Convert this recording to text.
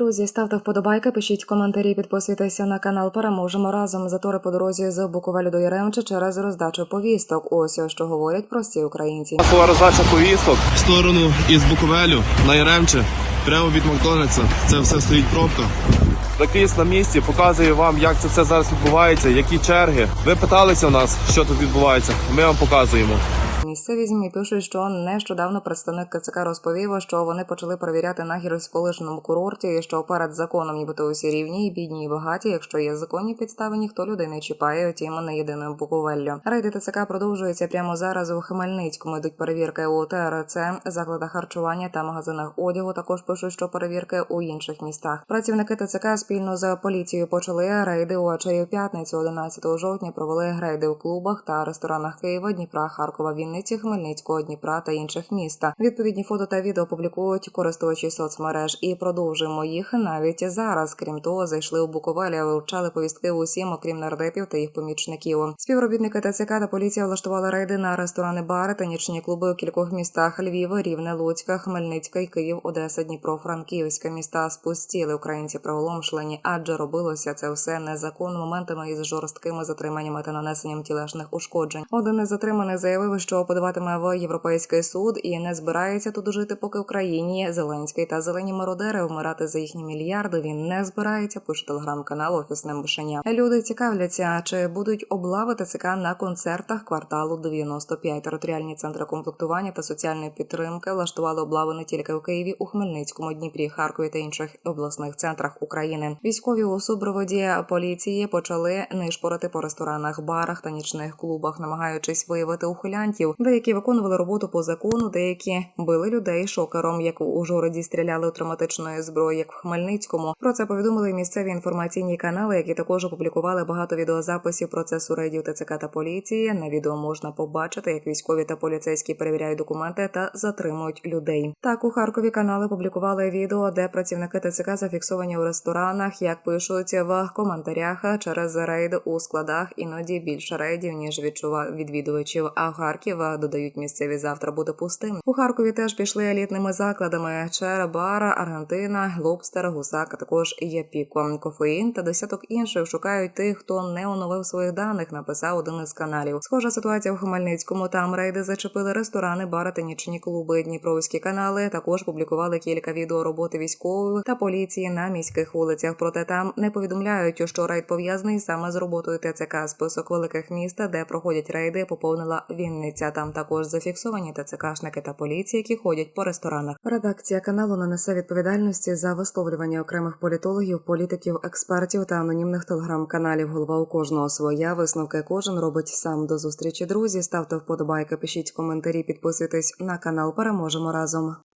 Друзі, ставте вподобайки, пишіть коментарі, підписуйтеся на канал. Переможемо разом. Затори по дорозі з Буковелю до Яремча через роздачу повісток. Ось що говорять прості українці. Масова роздача повісток в сторону із Буковелю на Яремче, прямо від Макдональдса. Це все стоїть пробка. Такий на місці показує вам, як це все зараз відбувається, які черги. Ви питалися у нас, що тут відбувається. Ми вам показуємо. Місцеві змі пишуть, що нещодавно представник КЦК розповів, що вони почали перевіряти на гірськолижному курорті, і що перед законом нібито усі рівні, і бідні, і багаті. Якщо є законні підстави, ніхто людей не чіпає, втім не єдиною Буковеллю. Рейди ТЦК продовжуються прямо зараз у Хмельницькому. Йдуть перевірки у ТРЦ, закладах харчування та магазинах одягу. Також пишуть, що перевірки у інших містах. Працівники ТЦК спільно з поліцією почали рейди у Ачею п'ятницю, 11 жовтня. Провели рейди у клубах та ресторанах Києва, Дніпра, Харкова, Вінниці, Хмельницького, Дніпра та інших міст. Відповідні фото та відео публікують користувачі соцмереж і продовжуємо їх навіть зараз. Крім того, зайшли у Буковелі, вивчали повістки усім, окрім нардепів та їх помічників. Співробітники ТЦК та поліція влаштували рейди на ресторани, бари та нічні клуби у кількох містах: Львів, Рівне, Луцька, Хмельницька і Київ, Одеса, Дніпро, Франківська міста спустіли українці приголомшлені, адже робилося це все незаконно моментами із жорсткими затриманнями та нанесенням тілесних ушкоджень. Один із затриманих заявив, що подаватиме в європейський суд і не збирається тут жити, поки в країні Зеленський та зелені мародери вмирати за їхні мільярди. Він не збирається. Пише телеграм-канал Офісне мишеня. Люди цікавляться, чи будуть облави ТЦК на концертах кварталу 95. Територіальні центри комплектування та соціальної підтримки влаштували облави не тільки у Києві, у Хмельницькому, Дніпрі, Харкові та інших обласних центрах України. Військові у супроводі поліції почали нишпорити по ресторанах, барах та нічних клубах, намагаючись виявити ухилянтів. Деякі виконували роботу по закону, деякі били людей шокером, як у Ужгороді стріляли у травматичної зброї, як в Хмельницькому. Про це повідомили місцеві інформаційні канали, які також опублікували багато відеозаписів процесу рейдів ТЦК та поліції. На відео можна побачити, як військові та поліцейські перевіряють документи та затримують людей. Так у Харкові канали публікували відео, де працівники ТЦК зафіксовані у ресторанах, як пишуть в коментарях через рейди у складах, іноді більше рейдів ніж відчува відвідувачів. А Харків додають місцеві завтра буде пустим. У Харкові теж пішли елітними закладами: Чера, Бара, Аргентина, Лобстер, Гусак, а також Япіко, кофеїн та десяток інших шукають тих, хто не оновив своїх даних. Написав один із каналів. Схожа ситуація в Хмельницькому. Там рейди зачепили ресторани, бари та нічні клуби. Дніпровські канали також публікували кілька відео роботи військової та поліції на міських вулицях. Проте там не повідомляють, що рейд пов'язаний саме з роботою ТЦК. Список великих міст, де проходять рейди, поповнила Вінниця. Там також зафіксовані ТЦКшники та поліції, які ходять по ресторанах. Редакція каналу не несе відповідальності за висловлювання окремих політологів, політиків, експертів та анонімних телеграм-каналів. Голова у кожного своя висновки кожен робить сам до зустрічі. Друзі, ставте вподобайки, пишіть коментарі, підписуйтесь на канал. Переможемо разом.